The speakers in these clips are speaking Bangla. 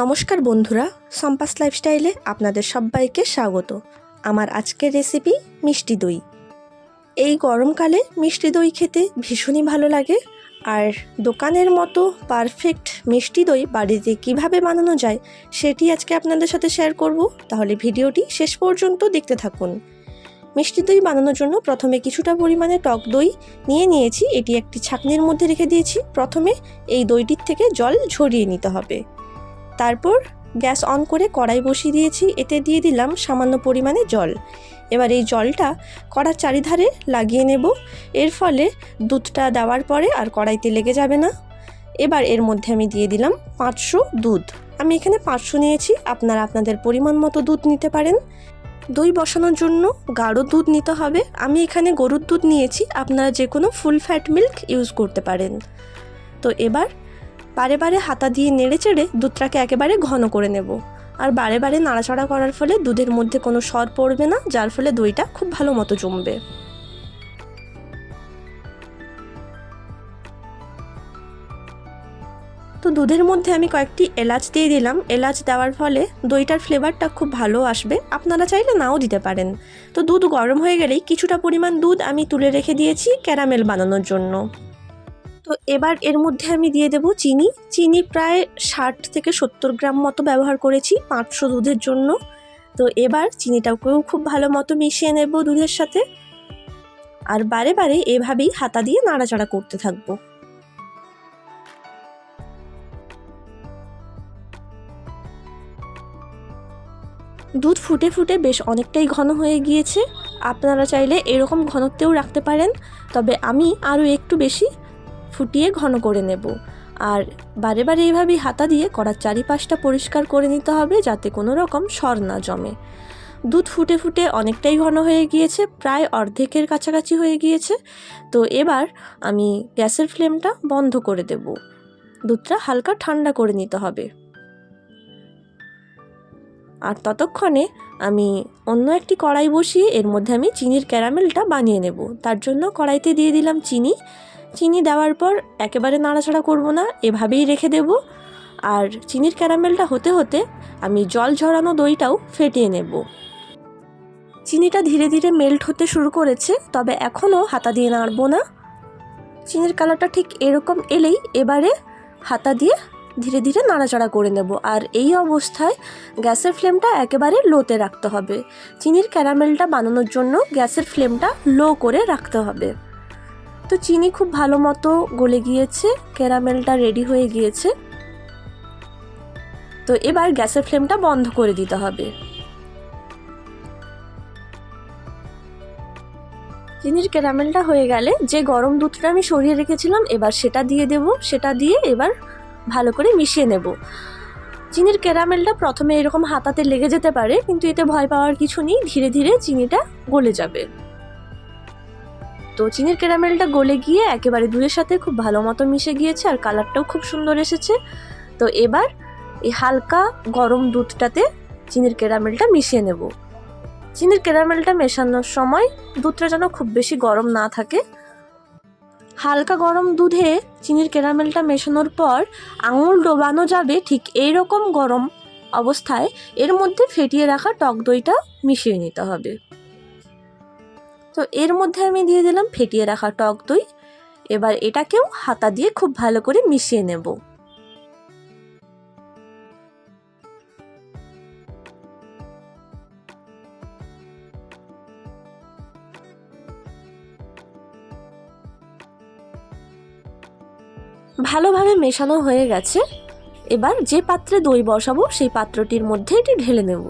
নমস্কার বন্ধুরা, সম্পাস লাইফস্টাইলে আপনাদের সবাইকে স্বাগত। আমার আজকের রেসিপি মিষ্টি দই। এই গরমকালে মিষ্টি দই খেতে ভীষণই ভালো লাগে, আর দোকানের মতো পারফেক্ট মিষ্টি দই বাড়িতে কীভাবে বানানো যায় সেটি আজকে আপনাদের সাথে শেয়ার করব। তাহলে ভিডিওটি শেষ পর্যন্ত দেখতে থাকুন। মিষ্টি দই বানানোর জন্য প্রথমে কিছুটা পরিমাণে টক দই নিয়ে নিয়েছি, এটি একটি ছাকনির মধ্যে রেখে দিয়েছি। প্রথমে এই দইটির থেকে জল ঝরিয়ে নিতে হবে। তারপর গ্যাস অন করে কড়াই বসিয়ে দিয়েছি, এতে দিয়ে দিলাম সামান্য পরিমাণে জল। এবার এই জলটা কড়ার চারিধারে লাগিয়ে নেব। এর ফলে দুধটা দেওয়ার পরে আর কড়াইতে লেগে যাবে না। এবার এর মধ্যে আমি দিয়ে দিলাম পাঁচশো দুধ। আমি এখানে পাঁচশো নিয়েছি, আপনারা আপনাদের পরিমাণ মতো দুধ নিতে পারেন। দই বসানোর জন্য গাঢ় দুধ নিতে হবে। আমি এখানে গরুর দুধ নিয়েছি, আপনারা যে কোনো ফুল ফ্যাট মিল্ক ইউজ করতে পারেন। তো এবার বারে বারে হাতা দিয়ে নেড়ে চেড়ে দুধটাকে একেবারে ঘন করে নেব। আর বারে বারে নাড়াচাড়া করার ফলে দুধের মধ্যে কোনো সর পড়বে না, যার ফলে দইটা খুব ভালো মতো জমবে। তো দুধের মধ্যে আমি কয়েকটি এলাচ দিয়ে দিলাম। এলাচ দেওয়ার ফলে দইটার ফ্লেভারটা খুব ভালো আসবে। আপনারা চাইলে নাও দিতে পারেন। তো দুধ গরম হয়ে গেলেই কিছুটা পরিমাণ দুধ আমি তুলে রেখে দিয়েছি ক্যারামেল বানানোর জন্য। তো এবার এর মধ্যে আমি দিয়ে দেব চিনি। চিনি প্রায় ষাট থেকে সত্তর গ্রাম মতো ব্যবহার করেছি পাঁচশো দুধের জন্য। তো এবার চিনিটাকেও খুব ভালো মতো মিশিয়ে নেব দুধের সাথে। আর বারে বারে এভাবেই হাতা দিয়ে নাড়াচাড়া করতে থাকব। দুধ ফুটে ফুটে বেশ অনেকটাই ঘন হয়ে গিয়েছে। আপনারা চাইলে এরকম ঘনত্বেও রাখতে পারেন। তবে আমি আরও একটু বেশি ফুটিয়ে ঘন করে নেব। আর বারে বারে এভাবেই হাতা দিয়ে কড়ার চারিপাশটা পরিষ্কার করে নিতে হবে যাতে কোনো রকম সর না জমে। দুধ ফুটে ফুটে অনেকটাই ঘন হয়ে গিয়েছে, প্রায় অর্ধেকের কাছাকাছি হয়ে গিয়েছে। তো এবার আমি গ্যাসের ফ্লেমটা বন্ধ করে দেব। দুধটা হালকা ঠান্ডা করে নিতে হবে। আর ততক্ষণে আমি অন্য একটি কড়াই বসিয়ে এর মধ্যে আমি চিনির ক্যারামেলটা বানিয়ে নেব। তার জন্য কড়াইতে দিয়ে দিলাম চিনি। চিনি দেওয়ার পর একেবারে নাড়াচাড়া করব না, এভাবেই রেখে দেব। আর চিনির ক্যারামেলটা হতে হতে আমি জল ঝরানো দইটাও ফেটিয়ে নেব। চিনিটা ধীরে ধীরে মেল্ট হতে শুরু করেছে, তবে এখনও হাতা দিয়ে নাড়বো না। চিনির কালারটা ঠিক এরকম এলেই এবারে হাতা দিয়ে ধীরে ধীরে নাড়াচাড়া করে নেব। আর এই অবস্থায় গ্যাসের ফ্লেমটা একেবারে লোতে রাখতে হবে। চিনির ক্যারামেলটা বানানোর জন্য গ্যাসের ফ্লেমটা লো করে রাখতে হবে। তো চিনি খুব ভালো মতো গলে গিয়েছে, ক্যারামেলটা রেডি হয়ে গিয়েছে। তো এবার গ্যাসের ফ্লেমটা বন্ধ করে দিতে হবে। চিনির ক্যারামেলটা হয়ে গেলে যে গরম দুধটা আমি সরিয়ে রেখেছিলাম, এবার সেটা দিয়ে দেব। সেটা দিয়ে এবার ভালো করে মিশিয়ে নেব। চিনির ক্যারামেলটা প্রথমে এরকম হাতাতে লেগে যেতে পারে, কিন্তু এতে ভয় পাওয়ার কিছু নেই। ধীরে ধীরে চিনিটা গলে যাবে। তো চিনির ক্যারামেলটা গলে গিয়ে একেবারে দুধের সাথে খুব ভালো মতো মিশে গিয়েছে আর কালারটাও খুব সুন্দর এসেছে। তো এবার এই হালকা গরম দুধটাতে চিনির ক্যারামেলটা মিশিয়ে নেব। চিনির ক্যারামেলটা মেশানোর সময় দুধটা যেন খুব বেশি গরম না থাকে। হালকা গরম দুধে চিনির ক্যারামেলটা মেশানোর পর আঙুল ডোবানো যাবে ঠিক এইরকম গরম অবস্থায়। এর মধ্যে ফেটিয়ে রাখা টক দইটা মিশিয়ে নিতে হবে। তো এর মধ্যে আমি দিয়ে দিলাম ফেটিয়ে রাখা টক দই। এবার এটাকেও হাতা দিয়ে খুব ভালো করে মিশিয়ে নেব। ভালোভাবে মেশানো হয়ে গেছে। এবার যে পাত্রে দই বসাবো, সেই পাত্রটির মধ্যে এটি ঢেলে নেব।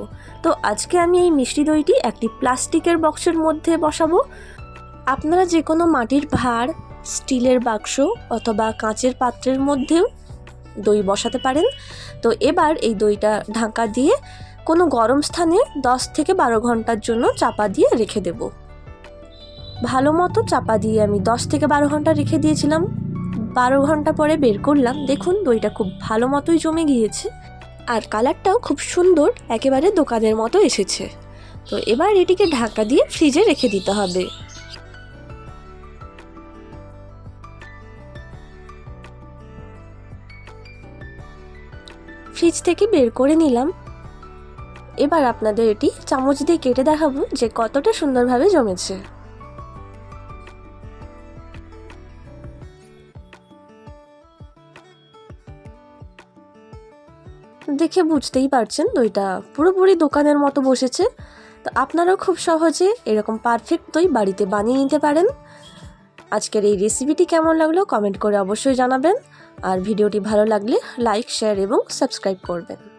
তো আজকে আমি এই মিষ্টি দইটি একটি প্লাস্টিকের বক্সের মধ্যে বসাবো। আপনারা যে কোনো মাটির ভাঁড় স্টিলের বাক্স অথবা কাঁচের পাত্রের মধ্যেও দই বসাতে পারেন। তো এবার এই দইটা ঢাকা দিয়ে কোনো গরম স্থানে দশ থেকে বারো ঘণ্টার জন্য চাপা দিয়ে রেখে দেব। ভালো মতো চাপা দিয়ে আমি দশ থেকে বারো ঘণ্টা রেখে দিয়েছিলাম। বারো ঘণ্টা পরে বের করলাম। দেখুন, দইটা খুব ভালো মতোই জমে গিয়েছে। আর কালারটাও খুব সুন্দর, একেবারে দোকানের মতো এসেছে। তো এবার এটিকে ঢাকা দিয়ে ফ্রিজে রেখে দিতে হবে। ফ্রিজ থেকে বের করে নিলাম। এবার আপনাদের এটি চামচ দিয়ে কেটে দেখাবো যে কতটা সুন্দরভাবে জমেছে। দেখে বুঝতেই পারছেন দইটা পুরোপুরি দোকানের মতো বসেছে। তো আপনারাও খুব সহজে এরকম পারফেক্ট দই বাড়িতে বানিয়ে নিতে পারেন। আজকের এই রেসিপিটি কেমন লাগল কমেন্ট করে অবশ্যই জানাবেন। আর ভিডিওটি ভালো লাগলে লাইক শেয়ার এবং সাবস্ক্রাইব করবেন।